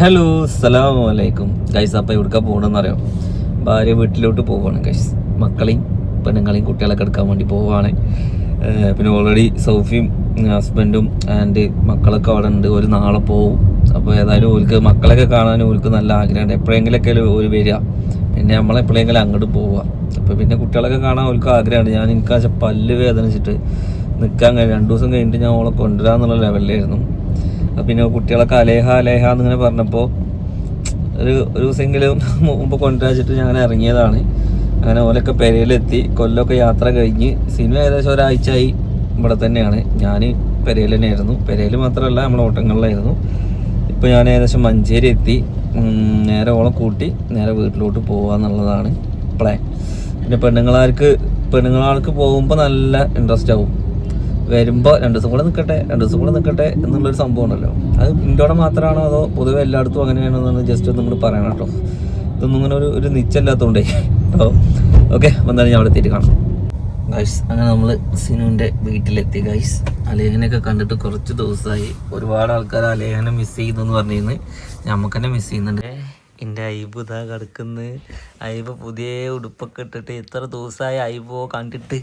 Hello സലാം അലൈക്കും. Guys അപ്പം എവിടുക്കാ പോകണമെന്ന് അറിയാം ഭാര്യ വീട്ടിലോട്ട് പോവുകയാണ് ഗൈസ് മക്കളെയും പെണ്ണുങ്ങളെയും കുട്ടികളൊക്കെ എടുക്കാൻ വേണ്ടി പോവുകയാണ് പിന്നെ ഓൾറെഡി സൗഫിയും ഹസ്ബൻഡും ആൻഡ് മക്കളൊക്കെ അവിടെ ഉണ്ട്. ഒരു നാളെ പോവും. അപ്പോൾ ഏതായാലും ഓൽക്ക് മക്കളൊക്കെ കാണാൻ ഓൽക്ക് നല്ല ആഗ്രഹമുണ്ട്. എപ്പോഴെങ്കിലൊക്കെ ഒരു വരിക. പിന്നെ നമ്മളെപ്പോഴെങ്കിലും അങ്ങോട്ട് പോവുക. അപ്പോൾ പിന്നെ കുട്ടികളൊക്കെ കാണാൻ ഓൽക്ക് ആഗ്രഹമുണ്ട്. ഞാൻ എനിക്ക് പല്ല് വേദനിച്ചിട്ട് നിൽക്കാൻ കഴിയും രണ്ട് ദിവസം കഴിഞ്ഞിട്ട് ഞാൻ ഓളെ കൊണ്ടുവരാമെന്നുള്ള ലെവലിലായിരുന്നു പിന്നെ കുട്ടികളൊക്കെ അലേഹ അലേഹ എന്നിങ്ങനെ പറഞ്ഞപ്പോൾ ഒരു ഒരു ദിവസമെങ്കിലും മുമ്പ് കൊണ്ടുവച്ചിട്ട് ഞാൻ ഇറങ്ങിയതാണ്. അങ്ങനെ ഓലൊക്കെ പെരയിലെത്തി. കൊല്ലമൊക്കെ യാത്ര കഴിഞ്ഞ് സിനിമ ഏകദേശം ഒരാഴ്ചയായി ഇവിടെ തന്നെയാണ്. ഞാൻ പെരയിൽ തന്നെയായിരുന്നു. പെരയിൽ മാത്രമല്ല നമ്മുടെ ഓട്ടങ്ങളിലായിരുന്നു. ഇപ്പോൾ ഞാൻ ഏകദേശം മഞ്ചേരി എത്തി. നേരെ ഓളം കൂട്ടി നേരെ വീട്ടിലോട്ട് പോകാന്നുള്ളതാണ് പ്ലാൻ. പിന്നെ പെണ്ണുങ്ങളാർക്ക് പെണ്ണുങ്ങളാൾക്ക് പോകുമ്പോൾ നല്ല ഇൻട്രസ്റ്റ് ആവും. വരുമ്പോൾ രണ്ട് ദിവസം കൂടെ നിൽക്കട്ടെ രണ്ട് ദിവസം കൂടെ നിൽക്കട്ടെ എന്നുള്ളൊരു സംഭവം ഉണ്ടല്ലോ അത് ഇന്ത്യയുടെ മാത്രമാണോ അതോ പൊതുവെ എല്ലായിടത്തും അങ്ങനെയാണോ എന്നാണ് ജസ്റ്റ് ഒന്ന് നിങ്ങൾ പറയണം കേട്ടോ. ഇതൊന്നും ഇങ്ങനെ ഒരു ഒരു നിച്ചല്ലാത്തതുകൊണ്ടേ കേട്ടോ ഓക്കെ വന്നാലും ഞാൻ അവിടെ എത്തിയിട്ട് കാണാം. ഗൈസ് അങ്ങനെ നമ്മൾ സിനുവിന്റെ വീട്ടിലെത്തി. ഗൈസ് അലേഖനൊക്കെ കണ്ടിട്ട് കുറച്ച് ദിവസമായി. ഒരുപാട് ആൾക്കാർ അലേഖനെ മിസ് ചെയ്യുന്നു എന്ന് പറഞ്ഞിരുന്നു. നമുക്ക് തന്നെ മിസ് ചെയ്യുന്നുണ്ട് എന്റെ ഐബ് ഇതാ കിടക്കുന്നു. ഐബ് പുതിയ ഉടുപ്പൊക്കെ ഇട്ടിട്ട് എത്ര ദിവസമായി ഐബോ കണ്ടിട്ട്.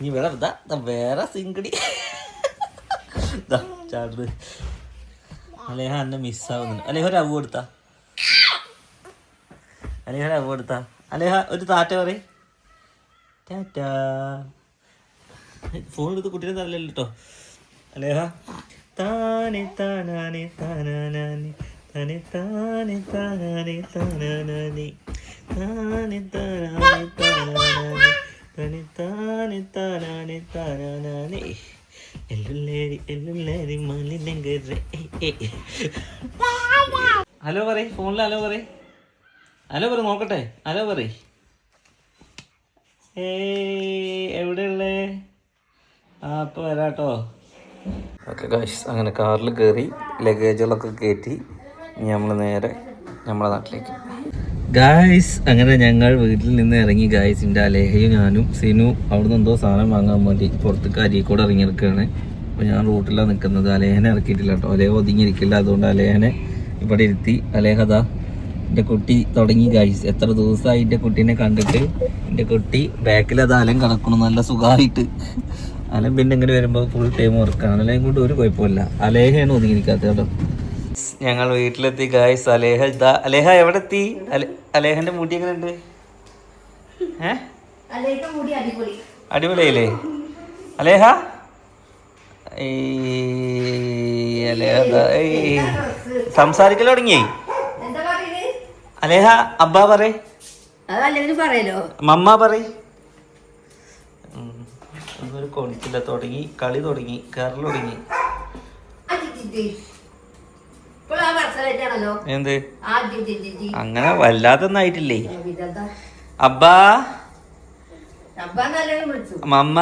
ഇനി വേറെ ഇതാ ദാ വേറെ സിങ്കടി ചാടുന്നത്. അലേഹ എന്നെ മിസ്സാവുന്നുണ്ട് അലേഹ ഒരു അവ കൊടുത്താ. അലേഹ ഒരു അവ കൊടുത്താ. അലേഹ ഒരു താറ്റ പറയും. ടാറ്റാ. ഫോൺ എടുത്ത് കുട്ടീനെ തരലല്ലോ കേട്ടോ അലേഹ. താനെ താനാനെ താനാനാനെ തനെ താനെ താനാനെ താനാനാനെ. താനെ താനാനെ താനാനെ ഹലോ പറയ് ഫോണിൽ ഹലോ പറയ്. ഹലോ പറ നോക്കട്ടെ. ഹലോ പറയ്. എവിടെ എവിടെയുള്ളേ? ആ അപ്പോൾ വരാട്ടോ. ഓക്കെ ഗായ്സ് അങ്ങനെ കാറിൽ കയറി ലഗേജുകളൊക്കെ കയറ്റി ഇനി നമ്മൾ നേരെ നമ്മളെ നാട്ടിലേക്ക്. ഗായ്സ് അങ്ങനെ ഞങ്ങൾ വീട്ടിൽ നിന്ന് ഇറങ്ങി ഗായ്സിന്റെ അലേഹയും ഞാനും സിനു അവിടുന്ന് എന്തോ സാധനം വാങ്ങാൻ വേണ്ടി പുറത്തേക്ക് ആയിക്കൂടെ ഇറങ്ങി നിൽക്കുകയാണ് അപ്പോൾ ഞാൻ റൂട്ടിലാണ് നിൽക്കുന്നത് അലേഹനെ ഇറക്കിയിട്ടില്ല കേട്ടോ. അലേഹ ഒതുങ്ങിയിരിക്കില്ല. അതുകൊണ്ട് അലേഹനെ ഇവിടെ ഇരുത്തി. അലേഹത എന്റെ കുട്ടി തുടങ്ങി ഗായ്സ് എത്ര ദിവസമായി എന്റെ കുട്ടീനെ കണ്ടിട്ട്? എന്റെ കുട്ടി ബാക്കിൽ അത് അലം കിടക്കണം നല്ല സുഖമായിട്ട് അലം പിന്നെ ഇങ്ങനെ വരുമ്പോൾ ഫുൾ ടൈം ഉറക്കാണ് അലയും കൊണ്ട് ഒരു കുഴപ്പമില്ല അലേഹയാണ് ഒതുങ്ങിയിരിക്കാത്തത് കേട്ടോ. ഞങ്ങൾ വീട്ടിലെത്തി ഗായ്സ് അലേഹ ഇതാ. അലേഹ എവിടെ എത്തി അലെ- അലേഹന്റെ മുടി എങ്ങനെ ഉണ്ട് അടിപൊളിയല്ലേ? അലേഹ? സംസാരിക്കലോ. സംസാരിക്കൽ തുടങ്ങിയേ അലേഹ അബ്ബ പറയ്. മമ്മ പറയ്. ഒന്നൊരു കൊണിച്ചില്ല തുടങ്ങി കളി തുടങ്ങി കേരള തുടങ്ങി. എന്ത്? അങ്ങനെ വല്ലാതൊന്നും ആയിട്ടില്ലേ അബ്ബാ? മമ്മ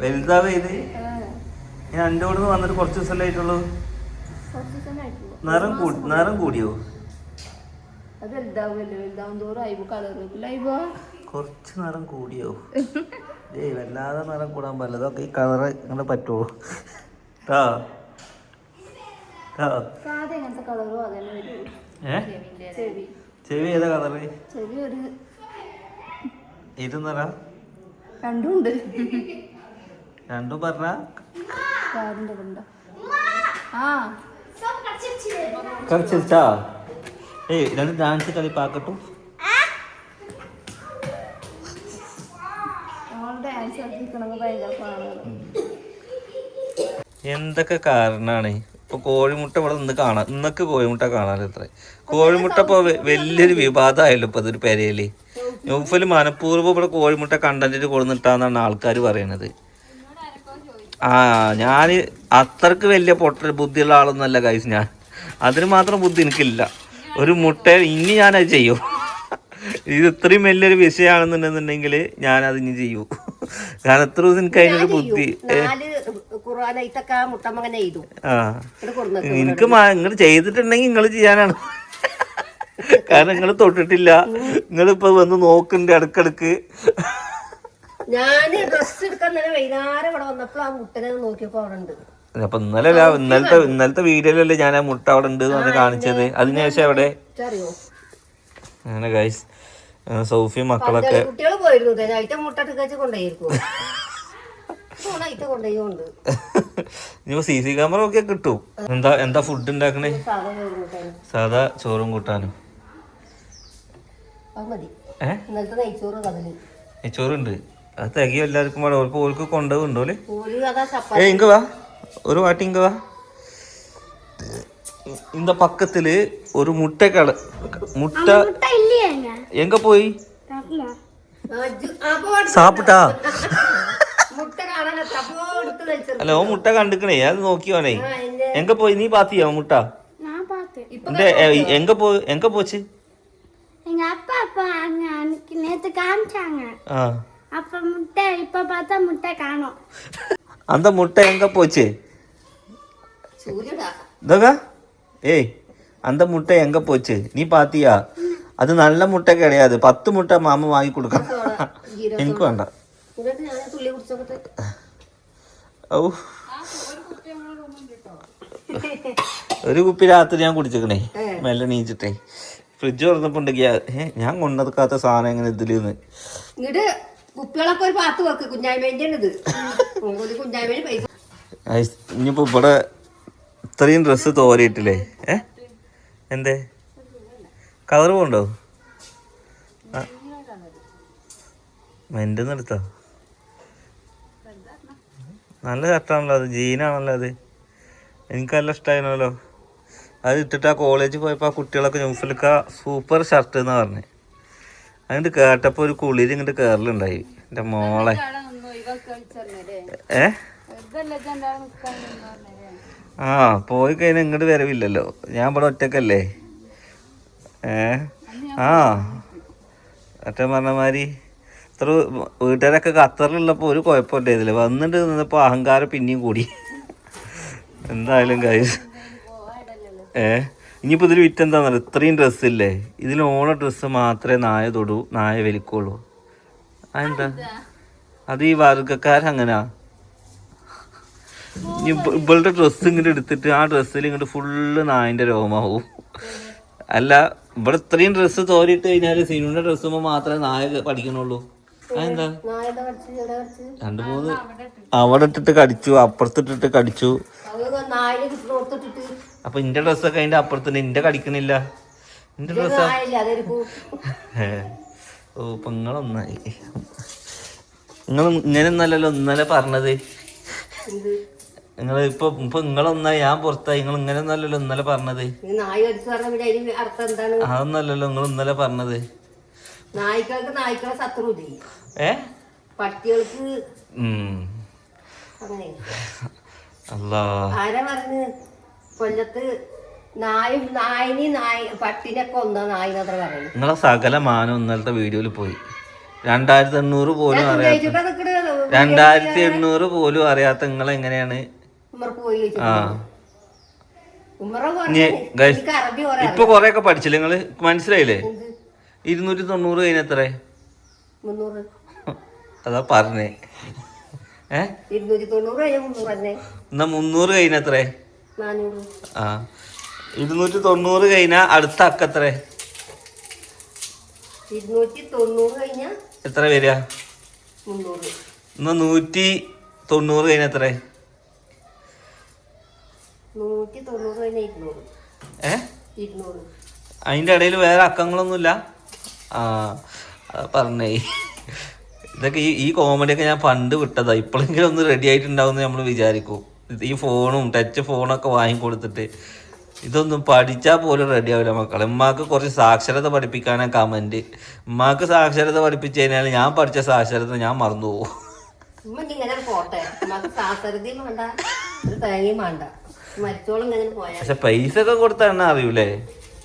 വലുതാവേ ഇത്? ഞാൻ എന്റെ കൂടെ വന്നിട്ട് കുറച്ച് ദിവസമല്ലേ ആയിട്ടുള്ളൂ. നിറം കൂടി നിറം കൂടിയോ? അത് വലുതാവുമല്ലോ വലുതാവും തോറും കളർ. അയിവോ കുറച്ച് നിറം കൂടിയോ? ഏയ് വല്ലാതെ നിറം കൂടാൻ പറ്റില്ല അതൊക്കെ ഈ കളറ് ഇങ്ങനെ പറ്റുമോ കേട്ടോ ചെവി. ഏതാ കളറ് ചെവി ഒരു ഇത് രണ്ടുണ്ട് രണ്ടും പറഞ്ഞ? കാറിന്റെ കൊണ്ട ആ. കളിച്ചാ ഏയ് രണ്ട് ഡാൻസ് കളി പാക്കട്ടു എന്തൊക്കെ കാരണമാണ് ഇപ്പൊ കോഴിമുട്ട ഇവിടെ നിന്ന് കാണാം ഇന്നൊക്കെ കോഴിമുട്ട കാണാറ് ഇത്ര? കോഴിമുട്ട ഇപ്പൊ വലിയൊരു വിവാദമായല്ലോ ഇപ്പൊ ഇതൊരു പെരയിൽ നൗഫൽ മനഃപൂർവം ഇവിടെ കോഴിമുട്ട കണ്ടന്റ് കൊടുന്നിട്ടാന്നാണ് ആൾക്കാർ പറയണത്. ആ ഞാൻ അത്രയ്ക്ക് വലിയ പൊട്ട ബുദ്ധിയുള്ള ആളൊന്നല്ല കൈസ് ഞാൻ. അതിന് മാത്രം ബുദ്ധി എനിക്കില്ല. ഒരു മുട്ട ഇനി ഞാനത് ചെയ്യും. ഇത് ഇത്രയും വലിയൊരു വിഷയമാണെന്നുണ്ടെന്നുണ്ടെങ്കിൽ ഞാനത് ഇനി ചെയ്യൂ. കാരണം എത്ര ദിവസം എനിക്ക് അതിനൊരു ബുദ്ധി എനിക്ക് നിങ്ങൾ ചെയ്തിട്ടുണ്ടെങ്കിൽ നിങ്ങൾ ചെയ്യാനാണ്. കാരണം നിങ്ങൾ തൊട്ടിട്ടില്ല. നിങ്ങളിപ്പോ വന്ന് നോക്കുന്നുണ്ട് ഇടക്കിടക്ക് ഞാൻ ഡ്രസ് എടുക്കാൻ തന്നെ വൈകുന്നേരം ഇവിടെ വന്നപ്പോൾ ആ മുട്ടനെ നോക്കിയപ്പോ അവിടെ ഉണ്ട്. അപ്പൊ ഇന്നലെ ഇന്നലത്തെ ഇന്നലത്തെ വീഡിയോയിലല്ലേ ഞാൻ ആ മുട്ട അവിടെ ഉണ്ട് കാണിച്ചത്. അതിനുശേഷം അവിടെ അറിയോ അങ്ങനെ ഗൈസ് സൗഫി മക്കളൊക്കെ കുട്ടികൾ പോയിരുന്നു തന്നെ അയിറ്റ മുട്ട എടുക്കാച്ച് കൊണ്ടുപോയിരിക്കും അയിറ്റ കൊണ്ടുപോയിട്ടുണ്ട് ഇനിയിപ്പോ സി സി ക്യാമറ ഒക്കെ കിട്ടും എന്താ എന്താ ഫുഡ് ഉണ്ടാക്കണേ സാധാ ചോറ് കൂട്ടാൻ സാധാ ചോറും കൂട്ടാനും അത് മതി ഏ ഇന്നലത്തെ നെയ്ച്ചോറ് കടല് ചോറുണ്ട് അത് തികയും എല്ലാവർക്കും പാടെ ഓർക്ക് ഓർക്ക് കൊണ്ടുപോകുണ്ടോ അല്ലേ ഒരു അതാ ചപ്പ ഏ ഇങ്ക വാ ഒരു വാട്ടി ഇങ്ക വാ இந்த பக்கத்துல ஒரு முட்டை கடை முட்டை எங்க போய் சாப்பிட்டா മുട്ട കാണാൻ തപ്പോ എടുത്ത് കഴിച്ചത് അല്ല ഓ മുട്ട കണ്ടിക്കണേ അത് നോക്കിയോനെ എങ്ക പോയി നീ പാത്തിയോ മുട്ട நான் பார்த்தேன் இந்த எ- எங்க போ எங்க போச்சு எங்க அப்பா அப்பா அங்க அன்னைக்கு நேத்து காமிச்சாங்க ஆ அப்ப முட்டை இப்ப பார்த்தா முட்டை காணோம் அந்த முட்டை எங்க போச்சு സൂര്യടാ இதோகா ஏய் அந்த முட்டை எங்க போச்சு நீ பாத்தியா അത് നല്ല മുട്ട കിടയാത് പത്ത് മുട്ട മാമ വാങ്ങി കൊടുക്കണം. എനിക്ക് വേണ്ട. ഔ. ഒരു കുപ്പി രാത്രി ഞാൻ കുടിച്ചേക്കണേ. മെല്ലെ നീച്ചിട്ടേ ഫ്രിഡ്ജ് തുറന്നപ്പോണ്ടെങ്കിൽ ഞാൻ കൊണ്ടുവെക്കാത്ത സാധനം എങ്ങനെ ഇതിൽ ഇനിയിപ്പോ ഇവിടെ ഇത്രയും ഡ്രസ്സ് തോരയിട്ടില്ലേ? ഏ? എന്തേ? കളർ പോണ്ടോ? മെന്റെ എടുത്തോ? നല്ല ഷർട്ടാണല്ലോ അത്. ജീനാണല്ലോ അത്. എനിക്ക് നല്ല ഇഷ്ടമായിരുന്നല്ലോ അത് ഇട്ടിട്ട് ആ കോളേജിൽ പോയപ്പോൾ ആ കുട്ടികളൊക്കെ ന്യൂസിലൊക്കെ സൂപ്പർ ഷർട്ട് എന്ന് പറഞ്ഞത് അങ്ങോട്ട് കേട്ടപ്പോൾ ഒരു കുളിയിൽ ഇങ്ങോട്ട് കയറലുണ്ടായി എന്റെ മോളെ. ഏ? ആ പോയി കഴിഞ്ഞാൽ ഇങ്ങോട്ട് വരവില്ലല്ലോ. ഞാൻ ഇവിടെ ഒറ്റക്കല്ലേ? ഏ ആ. മറ്റേ പറഞ്ഞ മാതിരി ഇത്ര വീട്ടുകാരൊക്കെ ഖത്തറിലുള്ളപ്പോൾ ഒരു കുഴപ്പമില്ലായിരുന്നില്ല വന്നിട്ട് നിന്നപ്പോൾ അഹങ്കാരം പിന്നെയും കൂടി. എന്തായാലും കാര്യം ഏ ഇനിയിപ്പോൾ ഇതിൽ വിറ്റെന്താണെന്നറിയോ ഇത്രയും ഡ്രസ്സില്ലേ ഇതിൽ ഓണ ഡ്രസ്സ് മാത്രമേ നായ തൊടൂ നായ വലിക്കുള്ളൂ. അതെന്താ? അത് ഈ വർഗക്കാരങ്ങനാ ഇവളുടെ ഡ്രസ്സ് ഇങ്ങോട്ട് എടുത്തിട്ട് ആ ഡ്രസ്സിൽ ഇങ്ങോട്ട് ഫുള്ള് നായന്റെ രോമാവും. അല്ല ഇവിടെ ഇത്രയും ഡ്രസ്സ് തോരിട്ട് കഴിഞ്ഞാൽ സിനുവിന്റെ ഡ്രസ്സ് മാത്രമേ നായ പഠിക്കണുള്ളൂ. അതെന്താ? രണ്ടു മൂന്ന് അവിടെ ഇട്ടിട്ട്. കടിച്ചു അപ്പുറത്തിട്ടിട്ട് കടിച്ചു. അപ്പൊ ഇന്റെ ഡ്രസ്സൊക്കെ അതിന്റെ അപ്പുറത്തുണ്ട്. ഇന്റെ കടിക്കണില്ല. ഇന്റെ ഡ്രസ്സ് ഓ ഇപ്പൊ നിങ്ങളൊന്നായി. നിങ്ങൾ ഇങ്ങനെ ഒന്നല്ലല്ലോ ഇന്നലെ പറഞ്ഞത് നിങ്ങൾ ഇപ്പൊ ഇപ്പൊ നിങ്ങളൊന്നായി ഞാൻ പുറത്തായി. നിങ്ങൾ ഇങ്ങനെ ഒന്നല്ലല്ലോ ഇന്നലെ പറഞ്ഞത്. അതൊന്നല്ലല്ലോ നിങ്ങൾ ഇന്നലെ പറഞ്ഞത്. നായ്ക്കൾക്ക് നായ്ക്കളെ ശത്രു ഏ? പട്ടികൾക്ക്? ആരാ പറഞ്ഞ്? കൊല്ലത്ത് നായും നായിനി നായ പട്ടിനെ കൊന്ന നായി എന്നത്ര പറയുന്നത്. നിങ്ങളെ സകല മാനം ഇന്നലത്തെ വീഡിയോയിൽ പോയി. രണ്ടായിരത്തി എണ്ണൂറ് പോലും അറിയാത്ത രണ്ടായിരത്തി എണ്ണൂറ് പോലും അറിയാത്ത നിങ്ങൾ എങ്ങനെയാണ് ഉമ്മർക്ക് പോയി ചോദിച്ചു ആ. ഉമ്മറ ഇനി ഗൈസ് എനിക്ക് അറബി പറയാം ഇപ്പൊ കൊറേ ഒക്കെ പഠിച്ചില്ലേ നിങ്ങൾ? മനസ്സിലായില്ലേ? ഇരുന്നൂറ്റി തൊണ്ണൂറ് കഴിഞ്ഞത്രേ മുന്നൂറ്. അതാ പറഞ്ഞേ. ഏ? ഇരുന്നൂറ്റി തൊണ്ണൂറ് കഴിഞ്ഞ മുന്നൂറ് തന്നെ എന്നാ മുന്നൂറ് കഴിഞ്ഞത്രേ നാനൂറ്. ആ. ഇരുന്നൂറ്റി തൊണ്ണൂറ് കഴിഞ്ഞാ അടുത്ത അക്കത്രേ ഇരുന്നൂറ്റി തൊണ്ണൂറ് കഴിഞ്ഞ എത്ര വരിക? മുന്നൂറ്. എന്നാ നൂറ്റി തൊണ്ണൂറ് കഴിഞ്ഞത്രേ നൂറ്റി തൊണ്ണൂറ് കഴിഞ്ഞ ഇരുന്നൂറ്? ഏ? ഇരുന്നൂറ്. അതിന്റെ ഇടയിൽ വേറെ അക്കങ്ങളൊന്നുമില്ല. ആ പറഞ്ഞേ. ഇതൊക്കെ ഈ ഈ കോമഡിയൊക്കെ ഞാൻ പണ്ട് വിട്ടതാ. ഇപ്പോഴെങ്കിലും ഒന്ന് റെഡി ആയിട്ടുണ്ടാവും നമ്മൾ വിചാരിക്കും. ഈ ഫോണും ടച്ച് ഫോണൊക്കെ വാങ്ങിക്കൊടുത്തിട്ട് ഇതൊന്നും പഠിച്ചാൽ പോലും റെഡി ആവില്ല മക്കളെ. ഉമ്മാക്ക് കുറച്ച് സാക്ഷരത പഠിപ്പിക്കാനാണ് കമന്റ് ഉമ്മാക്ക് സാക്ഷരത പഠിപ്പിച്ചു കഴിഞ്ഞാൽ ഞാൻ പഠിച്ച സാക്ഷരത ഞാൻ മറന്നു പോകും പോട്ടെ സാസരതയും വേണ്ട ഒരു തേങ്ങയും വേണ്ട. മരിച്ചോളം ഇങ്ങനെ പോയാൽ പക്ഷെ പൈസ ഒക്കെ കൊടുത്താൽ അറിയൂലേ?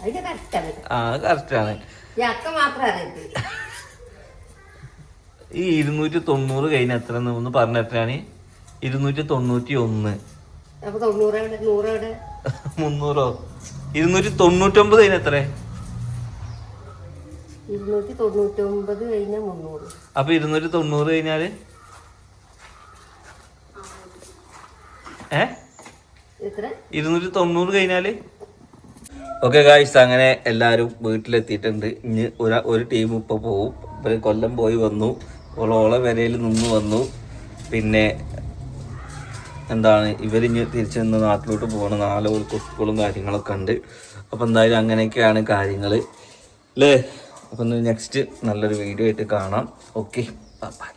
അതിന്റെ കറക്റ്റാണ് ആ കറക്റ്റാണ് ഈ അക്ക മാത്രം അറിയത്തില്ല. ഈ ഇരുന്നൂറ്റി തൊണ്ണൂറ് കഴിഞ്ഞ എത്ര ഒന്ന് പറഞ്ഞ എത്രയാണ് ഇരുന്നൂറ്റി തൊണ്ണൂറ്റി ഒന്ന്. അപ്പൊ തൊണ്ണൂറ് എവിടെ നൂറ് എവിടെ? മുന്നൂറോ? ഇരുന്നൂറ്റി തൊണ്ണൂറ്റൊമ്പത് കഴിഞ്ഞ എത്ര? ഇരുന്നൂറ്റി മുന്നൂറ്. അപ്പൊ ഇരുന്നൂറ്റി തൊണ്ണൂറ് കഴിഞ്ഞാൽ? ഏ? ഇരുന്നൂറ്റി തൊണ്ണൂറ് കഴിഞ്ഞാൽ. ഓക്കെ ഗായ്സ് അങ്ങനെ എല്ലാവരും വീട്ടിലെത്തിയിട്ടുണ്ട്. ഇനി ഒരു ഒരു ടീം ഇപ്പോൾ പോവും. ഇപ്പൊ കൊല്ലം പോയി വന്നു. ഓളോളെ വരയിൽ നിന്ന് വന്നു. പിന്നെ എന്താണ് ഇവരിഞ്ഞ് തിരിച്ചു നിന്ന് നാട്ടിലോട്ട് പോകണം. നാല് സ്കൂളും കാര്യങ്ങളൊക്കെ ഉണ്ട്. അപ്പം എന്തായാലും അങ്ങനെയൊക്കെയാണ് കാര്യങ്ങൾ അല്ലേ അപ്പം നെക്സ്റ്റ് നല്ലൊരു വീഡിയോ ആയിട്ട് കാണാം. Okay bye